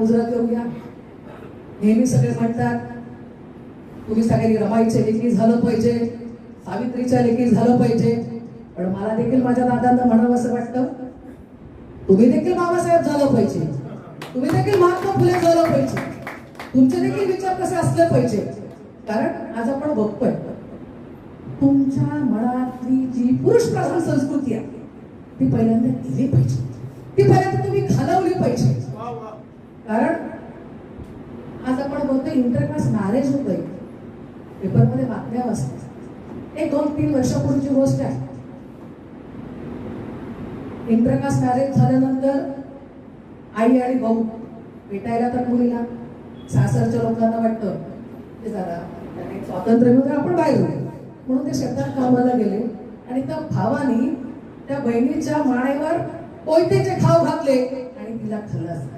मुजरा करूया नेहमी सगळे म्हणतात तुम्ही सगळ्यांनी रमाईचे लेखी झालं पाहिजे सावित्रीच्या लेखी झालं पाहिजे. पण मला देखील माझ्या दादांना म्हणावं असं वाटतं तुम्ही देखील बाबासाहेब झालं पाहिजे. तुम्ही देखील महात्मा फुले झालं पाहिजे. तुमचे देखील विचार कसे असले पाहिजे. कारण आज आपण बघतोय तुमच्या मनातली जी पुरुष प्रधान संस्कृती आहे ती पहिल्यांदा गेली पाहिजे. ती पहिल्यांदा तुम्ही घालवली पाहिजे कारण आज आपण बोलतो इंटरकास्ट मॅरेज होतंय. पेपरमध्ये बातम्या वाचतात एक दोन तीन वर्षापूर्वीची गोष्ट आहे. इंटरकास्ट मॅरेज झाल्यानंतर आई आणि भाऊ भेटायला तर मुलीला. सासरच्या लोकांना वाटतं ते जरा स्वातंत्र्य मिळतं आपण बाहेर म्हणून ते शेतात कामाला गेले. आणि त्या भावानी त्या बहिणीच्या मानेवर कोयतेचे खाव घातले आणि तिला खल्लास